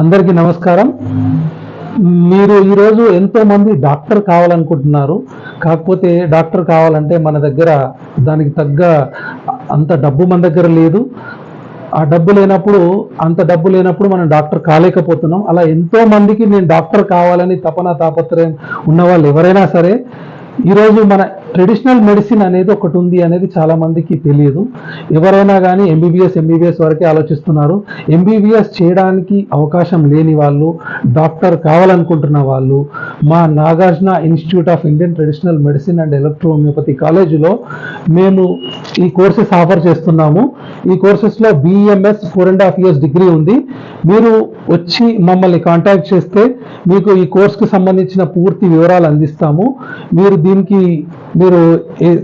అందరికీ నమస్కారం. మీరు ఈరోజు ఎంతోమంది డాక్టర్ కావాలనుకుంటున్నారు. కాకపోతే డాక్టర్ కావాలంటే మన దగ్గర దానికి తగ్గ అంత డబ్బు మన దగ్గర లేదు. ఆ డబ్బు లేనప్పుడు అంత డబ్బు లేనప్పుడు మనం డాక్టర్ కాలేకపోతున్నాం. అలా ఎంతోమందికి నేను డాక్టర్ కావాలని తపన తాపత్రయం ఉన్న వాళ్ళు ఎవరైనా సరే ఈరోజు మన ట్రెడిషనల్ మెడిసిన్ అనేది ఒకటి ఉంది అనేది చాలా మందికి తెలియదు. ఎవరైనా కానీ ఎంబీబీఎస్ ఎంబీబీఎస్ వరకే ఆలోచిస్తున్నారు. ఎంబీబీఎస్ చేయడానికి అవకాశం లేని వాళ్ళు డాక్టర్ కావాలనుకుంటున్న వాళ్ళు మా Nagarjuna institute of Indian traditional medicine and electrohomeopathy కాలేజీలో మేము ఈ కోర్సెస్ ఆఫర్ చేస్తున్నాము. ఈ కోర్సెస్లో BMS four and half years degree ఉంది. మీరు వచ్చి మమ్మల్ని కాంటాక్ట్ చేస్తే మీకు ఈ కోర్స్కి సంబంధించిన పూర్తి వివరాలు అందిస్తాము. మీరు దీనికి మీరు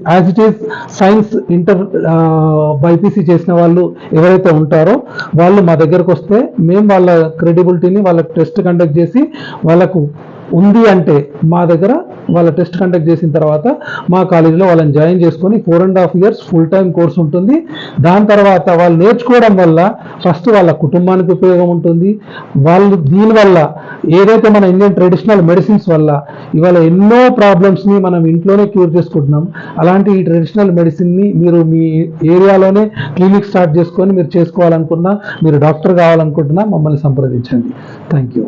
as it is science inter BiPC చేసిన వాళ్ళు ఎవరైతే ఉంటారో వాళ్ళు మా దగ్గరకు వస్తే మేము వాళ్ళ క్రెడిబిలిటీని వాళ్ళ టెస్ట్ కండక్ట్ చేసి వాళ్ళకు ఉంది అంటే మా దగ్గర వాళ్ళ టెస్ట్ కండక్ట్ చేసిన తర్వాత మా కాలేజీలో వాళ్ళని జాయిన్ చేసుకొని four and half years full time course ఉంటుంది. దాని తర్వాత వాళ్ళు నేర్చుకోవడం వల్ల ఫస్ట్ వాళ్ళ కుటుంబానికి ఉపయోగం ఉంటుంది. వాళ్ళు దీనివల్ల ఏదైతే మన ఇండియన్ ట్రెడిషనల్ మెడిసిన్స్ వల్ల ఇవాళ ఎన్నో ప్రాబ్లమ్స్ని మనం ఇంట్లోనే క్యూర్ చేసుకుంటున్నాం. అలాంటి ఈ ట్రెడిషనల్ మెడిసిన్ని మీరు మీ ఏరియాలోనే క్లినిక్ స్టార్ట్ చేసుకొని మీరు చేసుకోవాలనుకున్నా మీరు డాక్టర్ కావాలనుకుంటున్నా మమ్మల్ని సంప్రదించండి. Thank you